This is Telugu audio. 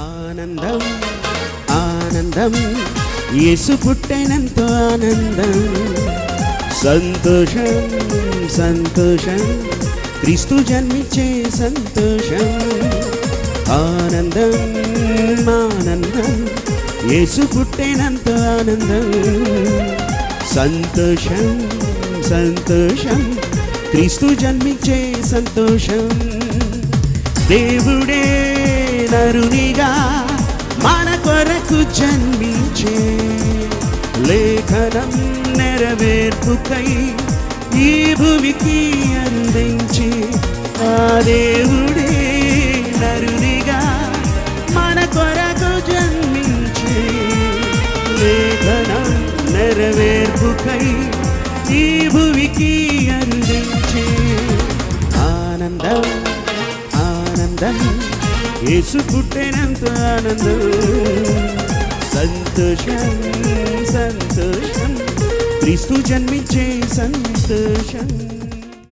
ఆనందం ఆనందం. యేసు పుట్టైనంత ఆనందం. సంతోషం సంతోషం. క్రీస్తు జన్మించే సంతోషం. ఆనందం ఆనందం. యేసు పుట్టెనంతో ఆనందం. సంతోషం సంతోషం. క్రీస్తు జన్మించే సంతోషం. దేవుడే నరునిగా మన కొరకు జన్మించే లేఖనం నెరవేర్పుకై ఈ భూమికి అందించి ఆ దేవుడే నరునిగా మన కొరకు జన్మించే లేఖనం నెరవేర్పుకై ఈ భూమికి అందించే ఆనందం ఆనందం. యేసు పుట్టినంత ఆనందం. సంతోషం సంతోషం. క్రీస్తు జన్మించే సంతోషం.